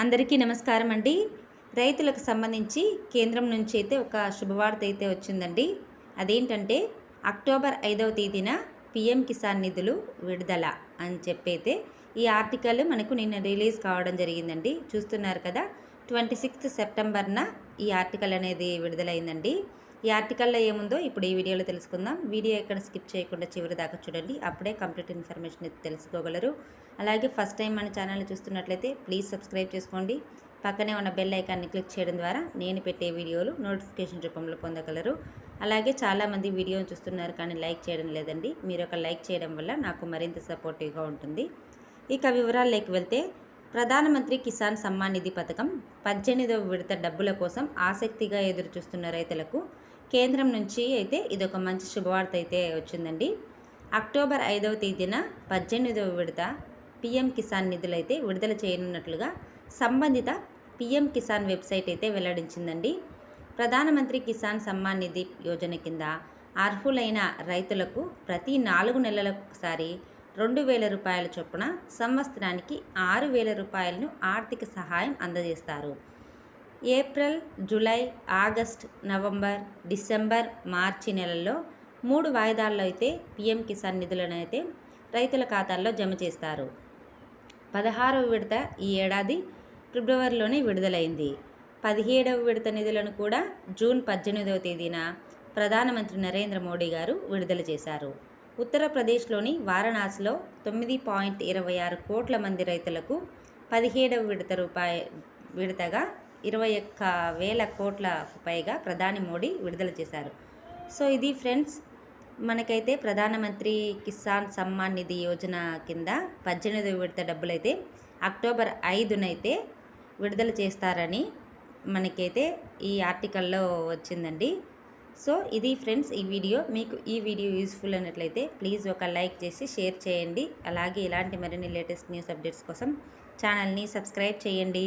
అందరికీ నమస్కారం అండి. రైతులకు సంబంధించి కేంద్రం నుంచి అయితే ఒక శుభవార్త అయితే వచ్చిందండి. అదేంటంటే అక్టోబర్ ఐదవ తేదీన పిఎం కిసాన్ నిధులు విడుదల అని చెప్పైతే ఈ ఆర్టికల్ మనకు నిన్న రిలీజ్ కావడం జరిగిందండి. చూస్తున్నారు కదా ట్వంటీ సిక్స్త్ సెప్టెంబర్న ఈ ఆర్టికల్ అనేది విడుదలైందండి. ఈ ఆర్టికల్లో ఏముందో ఇప్పుడు ఈ వీడియోలో తెలుసుకుందాం. వీడియో ఎక్కడ స్కిప్ చేయకుండా చివరి దాకా చూడండి. అప్పుడే కంప్లీట్ ఇన్ఫర్మేషన్ తెలుసుకోగలరు. అలాగే ఫస్ట్ టైం మన ఛానల్ని చూస్తున్నట్లయితే ప్లీజ్ సబ్స్క్రైబ్ చేసుకోండి. పక్కనే ఉన్న బెల్ ఐకాన్ని క్లిక్ చేయడం ద్వారా నేను పెట్టే వీడియోలు నోటిఫికేషన్ రూపంలో పొందగలరు. అలాగే చాలామంది వీడియోని చూస్తున్నారు కానీ లైక్ చేయడం లేదండి. మీరు ఒక లైక్ చేయడం వల్ల నాకు మరింత సపోర్టివ్గా ఉంటుంది. ఇక వివరాల్లోకి వెళ్తే ప్రధానమంత్రి కిసాన్ సమ్మాన్ నిధి పథకం పద్దెనిమిదవ విడత డబ్బుల కోసం ఆసక్తిగా ఎదురు చూస్తున్న రైతులకు కేంద్రం నుంచి అయితే ఇది ఒక మంచి శుభవార్త అయితే వచ్చిందండి. అక్టోబర్ ఐదవ తేదీన పద్దెనిమిదవ విడత పిఎం కిసాన్ నిధులు అయితే విడుదల చేయనున్నట్లుగా సంబంధిత పిఎం కిసాన్ వెబ్సైట్ అయితే వెల్లడించిందండి. ప్రధానమంత్రి కిసాన్ సమ్మాన్ నిధి యోజన కింద అర్హులైన రైతులకు ప్రతి నాలుగు నెలలకు ఒకసారి రెండు వేల రూపాయల చొప్పున సంవత్సరానికి ఆరు వేల రూపాయలను ఆర్థిక సహాయం అందజేస్తారు. April July August November December మార్చి నెలల్లో మూడు వాయిదాల్లో అయితే పిఎం కిసాన్ నిధులను అయితే రైతుల ఖాతాల్లో జమ చేస్తారు. పదహారవ విడత ఈ ఏడాది ఫిబ్రవరిలోనే విడుదలైంది. పదిహేడవ విడత నిధులను కూడా జూన్ పద్దెనిమిదవ తేదీన ప్రధానమంత్రి నరేంద్ర మోడీ గారు విడుదల చేశారు. ఉత్తరప్రదేశ్లోని వారణాసిలో తొమ్మిది పాయింట్ ఇరవై ఆరు కోట్ల మంది రైతులకు పదిహేడవ విడత రూపాయ విడతగా ఇరవై ఒక్క వేల కోట్ల పైగా ప్రధాని మోడీ విడుదల చేశారు. సో ఇది ఫ్రెండ్స్ మనకైతే ప్రధానమంత్రి కిసాన్ సమ్మాన్ నిధి యోజన కింద పద్దెనిమిది విడత డబ్బులైతే అక్టోబర్ ఐదునైతే విడుదల చేస్తారని మనకైతే ఈ ఆర్టికల్లో వచ్చిందండి. సో ఇది ఫ్రెండ్స్ ఈ వీడియో. మీకు ఈ వీడియో యూస్ఫుల్ అన్నట్లయితే ప్లీజ్ ఒక లైక్ చేసి షేర్ చేయండి. అలాగే ఇలాంటి మరిన్ని లేటెస్ట్ న్యూస్ అప్డేట్స్ కోసం ఛానల్ని సబ్స్క్రైబ్ చేయండి.